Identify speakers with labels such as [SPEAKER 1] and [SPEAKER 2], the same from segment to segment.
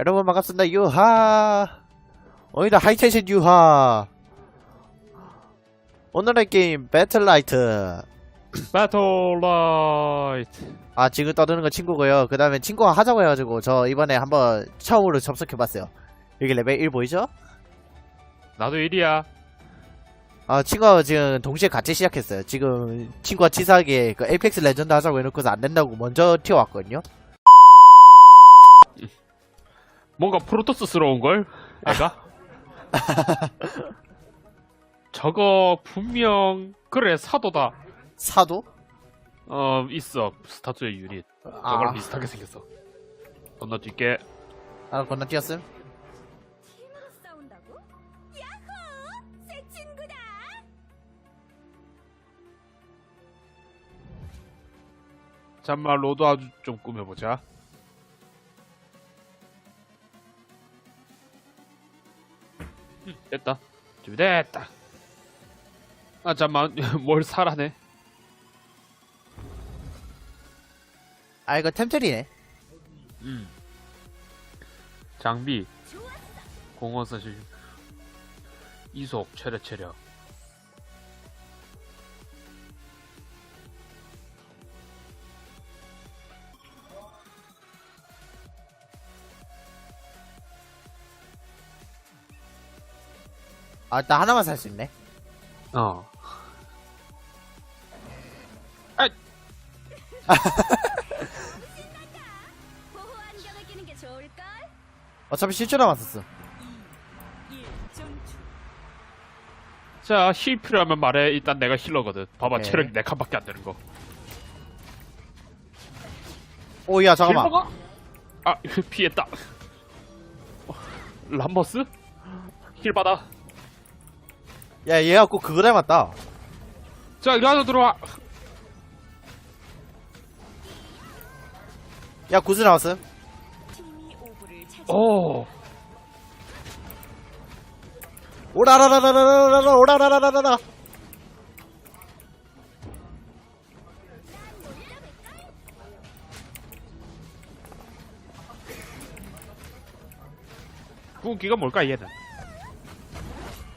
[SPEAKER 1] 여러분 반갑습니다. 유하. 오늘은 하이텐션 유하. 오늘의 게임 배틀라이트.
[SPEAKER 2] 배틀라이트
[SPEAKER 1] 아 지금 떠드는 건 친구고요. 그 다음에 친구가 하자고 해가지고 저 이번에 한번 처음으로 접속해봤어요. 여기 레벨 1 보이죠?
[SPEAKER 2] 나도 1이야
[SPEAKER 1] 아 친구가 지금 동시에 같이 시작했어요. 지금 친구가 치사하게 그 에이펙스 레전드 하자고 해놓고서 안 된다고 먼저 튀어왔거든요.
[SPEAKER 2] 뭔가 프로토스스러운 걸? 애가? 저거 분명 그래 사도다
[SPEAKER 1] 사도?
[SPEAKER 2] 어 있어 스타투의 유닛
[SPEAKER 1] 아,
[SPEAKER 2] 저거랑 비슷하게 생겼어 건너뛸게
[SPEAKER 1] 아 건너뛰었음?
[SPEAKER 3] 힘으로 싸운다고? 야호! 새 친구다!
[SPEAKER 2] 잠만 로드 아주 좀 꾸며보자 됐다. 준비됐다. 아 잠만. 뭘 사라네.
[SPEAKER 1] 아 이거 템트리네.
[SPEAKER 2] 음. 장비. 공원 사실. 이속 체력 체력
[SPEAKER 1] 아 나 하나만 살 수 있네.
[SPEAKER 2] 어
[SPEAKER 3] 보호 안경을 끼는 게 좋을걸?
[SPEAKER 1] 어차피 10초 남았었어.
[SPEAKER 2] 자, 힐 필요하면 말해. 일단 내가 힐러거든. 봐봐,
[SPEAKER 1] 오케이.
[SPEAKER 2] 체력이 4칸밖에 안 되는 거.
[SPEAKER 1] 오 야 잠깐만.
[SPEAKER 2] 힐 먹어? 아, 피했다. 어, 람버스? 힐 받아.
[SPEAKER 1] 야 얘가 꼭 그거 닮았다.
[SPEAKER 2] 자, 이리 안으로 들어와.
[SPEAKER 1] 야 구슬
[SPEAKER 3] 차지
[SPEAKER 2] 오,
[SPEAKER 1] 오라라라라라라라 오라라라라라.
[SPEAKER 2] 궁기가 뭘까, 얘는?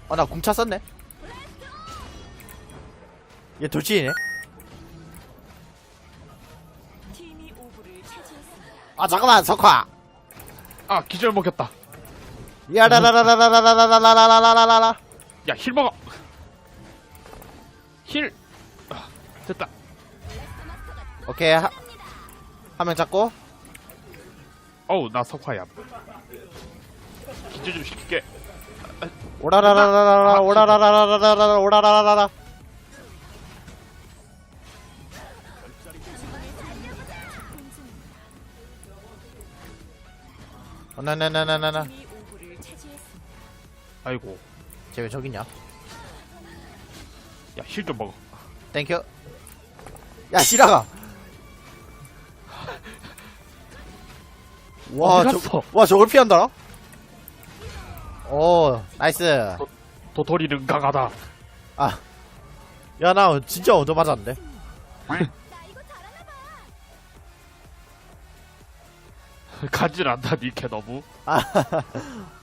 [SPEAKER 1] 아 나 궁차 썼네. 얘 돌진이네. 아 잠깐만 석화.
[SPEAKER 2] 아, 기절 먹였다.
[SPEAKER 1] 야라라라라라라라라라라라라.
[SPEAKER 2] 야, 힐 먹어. 힐. 아, 됐다.
[SPEAKER 1] 오케이 하, 한명 잡고.
[SPEAKER 2] 어우, 나 석화야. 기절 좀 시킬게.
[SPEAKER 1] 오라라라라라라 오라라라라라라 오라라라라. 어, 나나나나나나.
[SPEAKER 3] 차지했습니다.
[SPEAKER 2] 아이고.
[SPEAKER 1] 쟤 왜 저기 있냐?
[SPEAKER 2] 야, 힐 좀 먹어.
[SPEAKER 1] 땡큐. 야 시라가. 와,
[SPEAKER 2] 어디
[SPEAKER 1] 저,
[SPEAKER 2] 갔어?
[SPEAKER 1] 와 저걸 피한다. 오, 나이스.
[SPEAKER 2] 도토리는 강하다.
[SPEAKER 1] 아, 야 나 진짜 얻어 맞았는데.
[SPEAKER 2] 가질 않다, 니케 너무.
[SPEAKER 1] 아,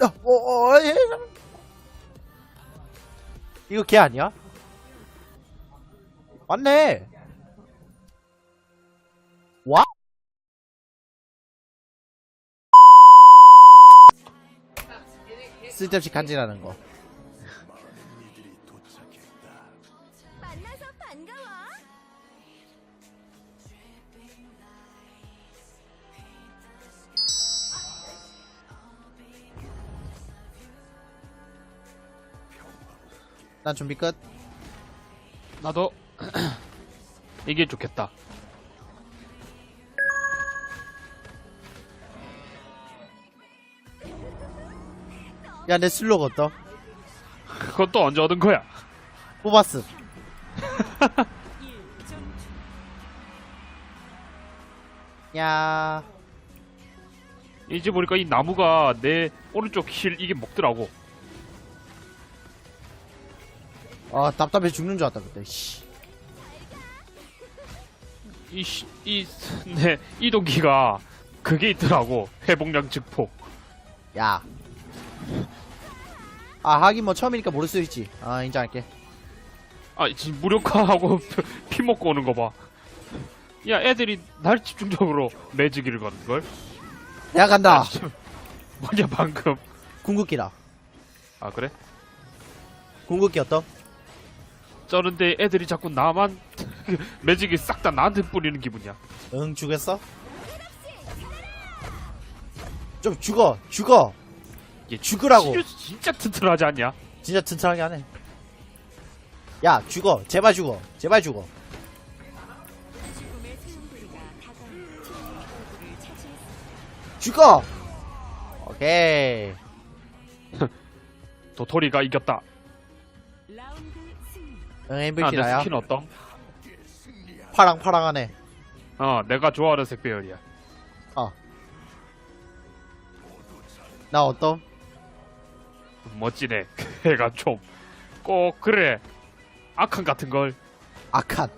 [SPEAKER 1] 어, 어, 어, 예. 이거 걔 아니야? 맞네. 와? 쓸데없이 간지나는 거. 난 준비 끝.
[SPEAKER 2] 나도 이게 좋겠다.
[SPEAKER 1] 야, 내 슬로그 어떠?
[SPEAKER 2] 그건 또 언제 얻은 거야?
[SPEAKER 1] 뽑았음. 야.
[SPEAKER 2] 이제 보니까 이 나무가 내 오른쪽 힐 이게 먹더라고.
[SPEAKER 1] 아 답답해 죽는 줄 알았다 그때. 씨.
[SPEAKER 2] 이, 시- 이, 내 이동기가 그게 있더라고. 회복량 증폭.
[SPEAKER 1] 야. 아 하긴 뭐 처음이니까 모를 수 있지. 아 인정할게.
[SPEAKER 2] 아, 지금 무력화하고 피 먹고 오는 거 봐. 야, 애들이 날 집중적으로 매지기를 거는 걸?
[SPEAKER 1] 내가 간다.
[SPEAKER 2] 뭐냐, 방금.
[SPEAKER 1] 궁극기라.
[SPEAKER 2] 아, 그래?
[SPEAKER 1] 궁극기 어떤?
[SPEAKER 2] 저런데 애들이 자꾸 나만 매직이 싹 다 나한테 뿌리는 기분이야.
[SPEAKER 1] 응 죽였어? 좀 죽어 죽어
[SPEAKER 2] 얘
[SPEAKER 1] 죽으라고.
[SPEAKER 2] 진짜 튼튼하지 않냐?
[SPEAKER 1] 진짜 튼튼하게 하네 야 죽어 제발 죽어 제발 죽어. 죽어 오케이
[SPEAKER 2] 도토리가 이겼다.
[SPEAKER 1] 응
[SPEAKER 2] 아,
[SPEAKER 1] MVP
[SPEAKER 2] 내
[SPEAKER 1] 나야
[SPEAKER 2] 스킨 어떤?
[SPEAKER 1] 파랑파랑하네
[SPEAKER 2] 어, 내가 좋아하는 색 배열이야.
[SPEAKER 1] 나 어떤?
[SPEAKER 2] 멋지네. 걔가 좀. 꼭, 그래. 악한 같은 걸.
[SPEAKER 1] 악한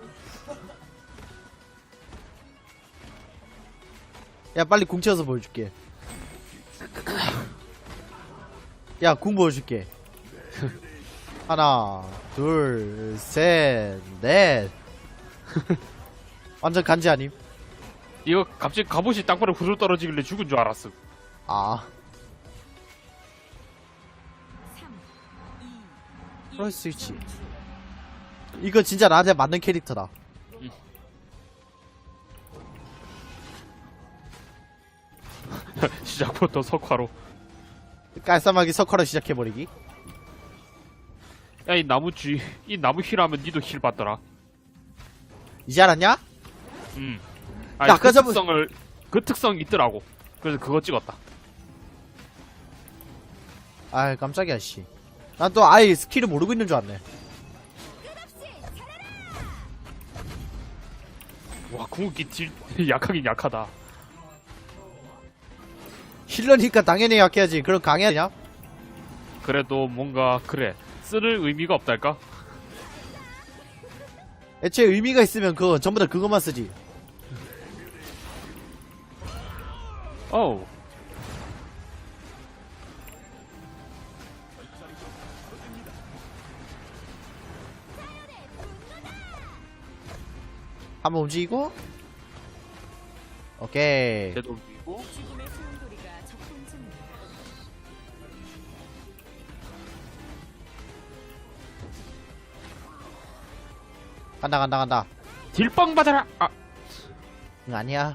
[SPEAKER 1] 야 빨리 궁 채워서 보여줄게 야궁 보여줄게 하나 둘 셋 넷 완전 간지 아님?
[SPEAKER 2] 이거 갑자기 갑옷이 땅바닥에 후들 떨어지길래 죽은 줄 알았어.
[SPEAKER 1] 아
[SPEAKER 3] 3, 2,
[SPEAKER 1] 그럴 수 있지 이거 진짜 나한테 맞는 캐릭터다
[SPEAKER 2] 시작부터 석화로.
[SPEAKER 1] 깔쌈하게 석화로 시작해버리기
[SPEAKER 2] 야, 이 나무 쥐, 이 나무 힐하면 니도 힐 받더라.
[SPEAKER 1] 이제 알았냐?
[SPEAKER 2] 음.
[SPEAKER 1] 야,
[SPEAKER 2] 아니, 그
[SPEAKER 1] 아까 전에-
[SPEAKER 2] 특성을, 그 특성이 있더라고. 그래서 그거 찍었다.
[SPEAKER 1] 아이 깜짝이야 씨 난 또 아예 스킬을 모르고 있는 줄 알았네
[SPEAKER 2] 와, 궁극기 딜, 약하긴 약하다.
[SPEAKER 1] 힐러니까 당연히 약해야지 그럼 강해야 되냐?
[SPEAKER 2] 그래도 뭔가, 그래. 쓸 의미가 없달까?
[SPEAKER 1] 애초에 의미가 있으면 그거 전부 다 그것만 쓰지
[SPEAKER 2] 어우.
[SPEAKER 1] 한번 움직이고 오케이
[SPEAKER 2] 쟤도 움직이고.
[SPEAKER 1] 간다 간다 간다
[SPEAKER 2] 딜빵 받아라! 아,
[SPEAKER 1] 응 아니야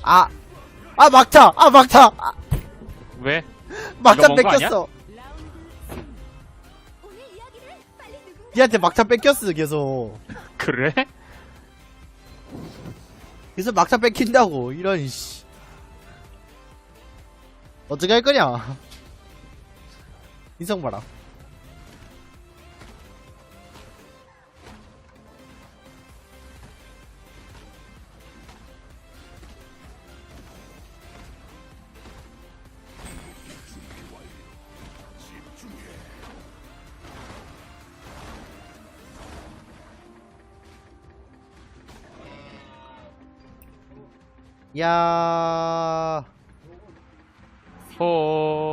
[SPEAKER 1] 아! 아 막타! 아 막타! 아,
[SPEAKER 2] 왜?
[SPEAKER 1] 막타
[SPEAKER 2] 이거 뭔거
[SPEAKER 1] 뺏겼어 니한테 막타 뺏겼어 계속
[SPEAKER 2] 그래?
[SPEAKER 1] 그래서 막타 뺏긴다고 이런 씨 어떻게 할 거냐 인성 봐라 야
[SPEAKER 2] 어,
[SPEAKER 3] 1 전투.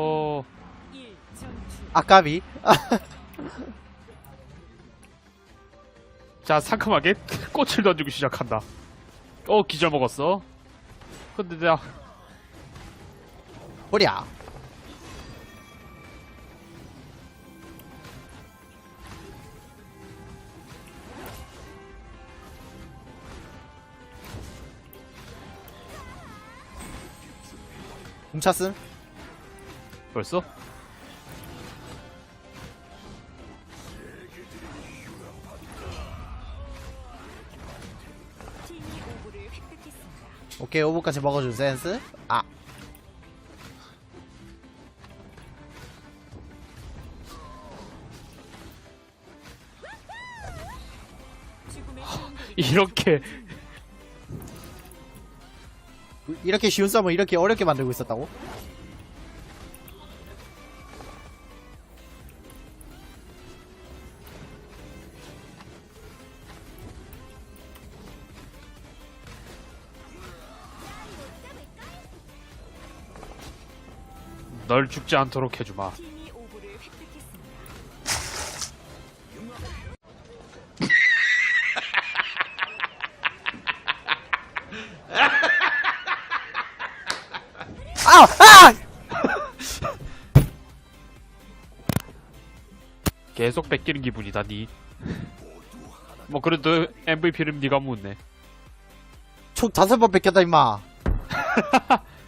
[SPEAKER 1] 아까비
[SPEAKER 2] 자, 상큼하게 꽃을 던지고 시작한다. 어, 기절 먹었어. 근데 내가,
[SPEAKER 1] 보랴 훔쳤음
[SPEAKER 2] 벌써?
[SPEAKER 1] 오케이 오버까지 먹어줄 센스. 아.
[SPEAKER 2] 이렇게.
[SPEAKER 1] 이렇게 쉬운 싸움을 이렇게 어렵게 만들고 있었다고?
[SPEAKER 2] 널 죽지 않도록 해주마.
[SPEAKER 1] 아! 아!
[SPEAKER 2] 계속 뺏기는 기분이다 니. 뭐 그래도 MVP는 네가 묻네.
[SPEAKER 1] 총 다섯 번 뺏겼다 임마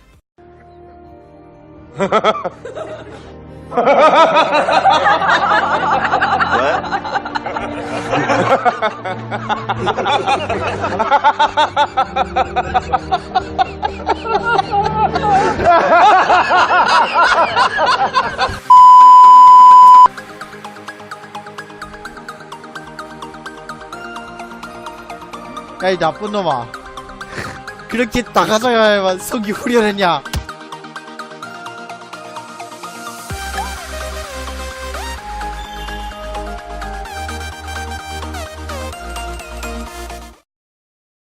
[SPEAKER 1] 야 이 나쁜 놈아. 그렇게 나가져야만 성기 후련했냐